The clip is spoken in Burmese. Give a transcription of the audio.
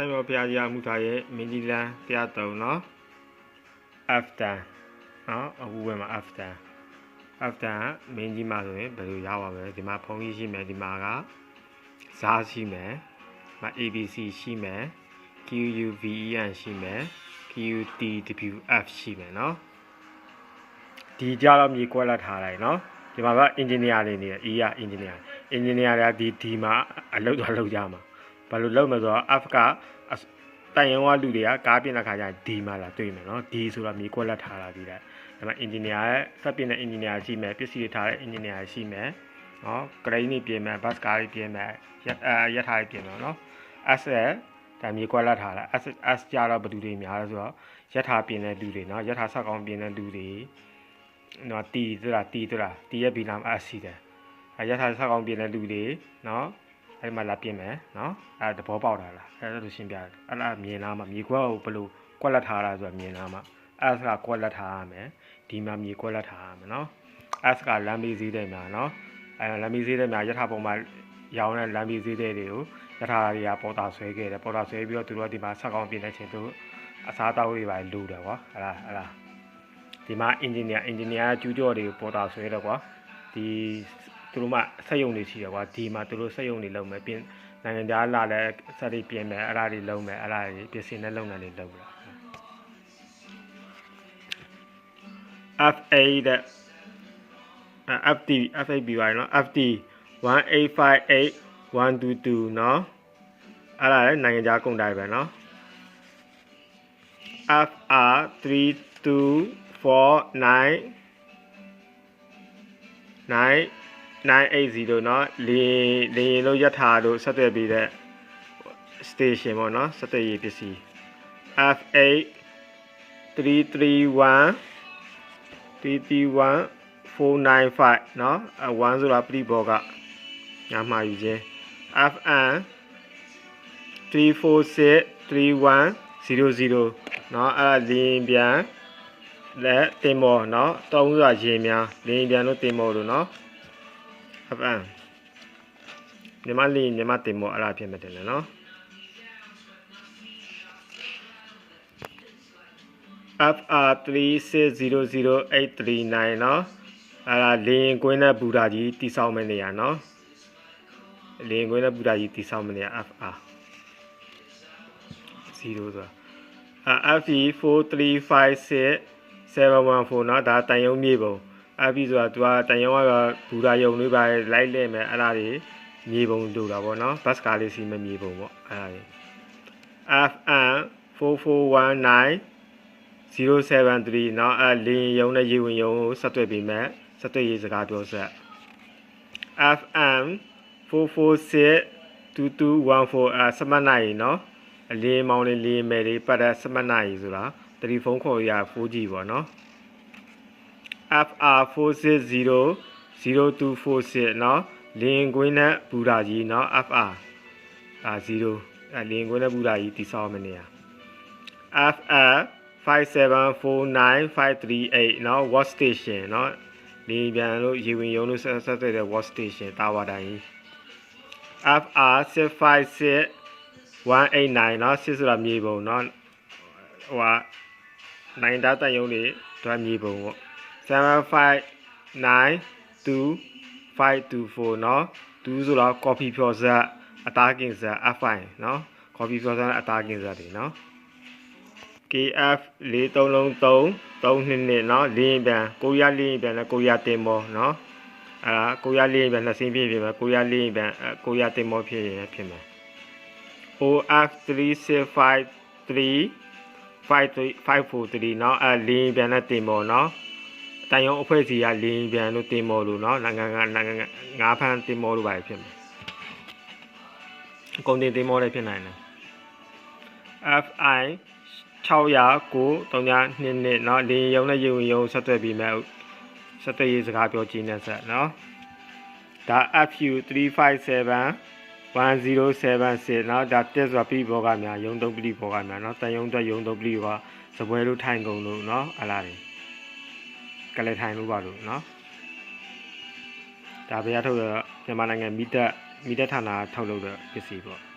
တက်ရောဘုရားကြီးအမှုထားရဲ့မင်းကြီးလန်းတရားတုံနော် after နော်အခုဝယ်မှာ after after မင်းကြီးမှာဆိုရင်ဘယ်လိုရပါမလဲဒီမှာဖုန်းကြီးရှိမယ်ဒီမှာကဇာရှိမယ်မ ABC ရှိမယ် QUVEN ရှိမယ် QTWF ရှိမယ်နော်ဒီကြတော့မြေကွက်လက်ထားလိုက်နော်ဒီမှာက engineer တွေနေရ E က engineer engineer တွေကဒီဒီမှာအလုပ်တော့လုပ်ကြမှာ ဘာလို့လောက်မလဲဆိုတော့ F ကတိုင်ယုံကလူတွေကကားပြင်တဲ့ခါကျရင် D မှာလာတွေ့မယ်နော် D ဆိုတာမြေကွက်လက်ထားလာပြီးတဲ့ဒါမှ engineer ရဲ့ဆက်ပြင်တဲ့ engineer ရှိမယ်ပစ္စည်းတွေထားတဲ့ engineer ရှိမယ်နော်ဂရိန်းတွေပြင်မယ်ဘတ်ကားတွေပြင်မယ်ရထားတွေပြင်မယ်နော် S ရဲ့ဒါမြေကွက်လက်ထားလာ S S ကြတော့ဘယ်သူတွေများလဲဆိုတော့ရထားပြင်တဲ့လူတွေနော်ရထားဆက်ကောင်းပြင်တဲ့လူတွေနော် T ဆိုတာ T ဆိုတာ T ရဲ့ဘီလာမ S ရှိတယ်ရထားဆက်ကောင်းပြင်တဲ့လူတွေနော် အဲ့မှာလာပြင်မယ်နော်အဲ့တဘောပေါက်တာလားအဲ့ဒါလိုရှင်းပြတယ်အဲ့ဒါမြင်လားမမြေခွက်ကိုဘယ်လိုကွက်လက်ထားတာဆိုတာမြင်လားမအဲ့ဒါကကွက်လက်ထားရမယ်ဒီမှာမြေကွက်လက်ထားရမယ်နော်အဲ့ဒါကလမ်းမီးစည်းတဲ့များနော်အဲ့လမ်းမီးစည်းတဲ့များယထာပုံမှာရောင်းတဲ့လမ်းမီးစည်းတဲ့တွေကိုယထာတွေကပေါ်တာဆွဲခဲ့တယ်ပေါ်တာဆွဲပြီးတော့သူတို့ကဒီမှာဆက်ကောင်းပြင်တဲ့ချိန်သူအစားတောက်တွေပါလူတယ်ကွာအဲ့ဒါအဲ့ဒါဒီမှာ engineer engineer ကျူးကျော်တွေပေါ်တာဆွဲတော့ကွာဒီ သူတို့မှစက်ရုံတွေရှိတယ်ကွာဒီမှာသူတို့စက်ရုံတွေလုပ်မယ်ပြင်နိုင်ငံခြားလာလဲစက်တွေပြင်မယ်အဲ့ဒါတွေလုပ်မယ်အဲ့ဒါတွေပြင်ဆင်တဲ့လုပ်ငန်းတွေလုပ်တာ FA တဲ့ FD FAB ပါနော် FD 1858 122เนาะအဲ့ဒါလည်းနိုင်ငံခြားကုန်တိုင်းပဲเนาะ FR 3249 9980เนาะလေလေရင်လို့ရထားတို့ဆက်သွယ်ပြီးတဲ့ station ပေါ့เนาะဆက်သွယ်ရေးပစ္စည်း F8 331 331 495เนาะ1ဆိုတာပြိဘောကညာမှာယူခြင်း FN 346 3100เนาะအဲ့ဒါလင်းပြန်လက်တင်မော်เนาะတုံးဆိုတာရင်များလင်းပြန်လို့တင်မော်လို့เนาะ FN မြန်မာလင်းမြန်မာတင်မော်အဲ့ဒါဖြစ်မှတယ်เนาะ FR 36000839เนาะအဲ့ဒါလင်းကွင်းနဲ့ဘူတာကြီးတိဆောက်မဲ့နေရเนาะလင်းကွင်းနဲ့ဘူတာကြီးတိဆောက်မဲ့နေရ FR 0ဆိုတာအာ FE 4356 714เนาะဒါတန်ယုံမြေပုံ အဲ့ပြီးဆိုတာသူကတန်ရုံကဘူရာယုံလေးပါလိုက်လဲမယ်အဲ့ဒါတွေမြေပုံတို့တာပေါ့နော်ဘတ်ကားလေးစီမမြေပုံပေါ့အဲ့ဒါတွေ FM 4419 073နော်အဲ့လင်းယုံနဲ့ရေဝင်ယုံကိုဆက်သွယ်ပေးမယ်ဆက်သွယ်ရေးစကားပြောဆက် FM 446 2214အစမနိုင်နော်အလေးမောင်းလေးလေးမယ်လေးပတ်တဲ့စမနိုင်ဆိုတာတယ်လီဖုန်းခေါ်ရ 4G ပေါ့နော် FR460 0246เนาะလင်ကွင်းနဲ့ဘူရာကြီးเนาะ FR ဒါ0အလင်ကွင်းနဲ့ဘူရာကြီးတိဆောက်မယ်နေရ FR 5749538เนาะ watch station เนาะလေပြန်လို့ရေဝင်ရုံလို့ဆက်ဆက်တဲ့ watch station တာဝါတိုင်း FR 656 189เนาะ6ဆိုတာမြေပုံเนาะဟိုဟာနိုင်တာတန်ယုံတွေဓာတ်မြေပုံပေါ့ 7592524เนาะ2ဆိုတော့ coffee ဖြော်စက်အသားကင်စက် F5 เนาะ coffee ဖြော်စက်အသားကင်စက်တွေเนาะ KF 4333 32เนาะလင်းပြန်ကိုရလင်းပြန်နဲ့ကိုရတင်မောเนาะအဲဒါကိုရလင်းပြန်နှစ်စင်းဖြစ်ဖြစ်မယ်ကိုရလင်းပြန်ကိုရတင်မောဖြစ်ရင်ဖြစ်မယ် OF 3653 543เนาะအဲလင်းပြန်နဲ့တင်မောเนาะ တန်ရုံအဖွဲ့စီကလင်းပြန်လို့တင်မောလို့เนาะနိုင်ငံကနိုင်ငံငါးဖန်တင်မောလို့ပါဖြစ်မယ်ကုန်တင်တင်မောလည်းဖြစ်နိုင်တယ် FI 600ကို3နှစ်နှစ်เนาะလင်းရုံနဲ့ရေဝင်ရုံဆက်သွယ်ပြီးမဲ့ဆက်သွယ်ရေးစကားပြောကြည့်နေဆက်เนาะဒါ FU 357 1076เนาะဒါတက်ဆိုတာပြည်ဘောကများရုံတုံးပြည်ဘောကများเนาะတန်ရုံတက်ရုံတုံးပြည်ဘောကစပွဲလို့ထိုင်ကုန်လို့เนาะအလားတယ် ကလထိုင်လို့ပါလို့နော်ဒါပဲရထုတ်ရမြန်မာနိုင်ငံမိသက်မိသက်ဌာနထုတ်လုပ်တဲ့ပစ္စည်းပေါ့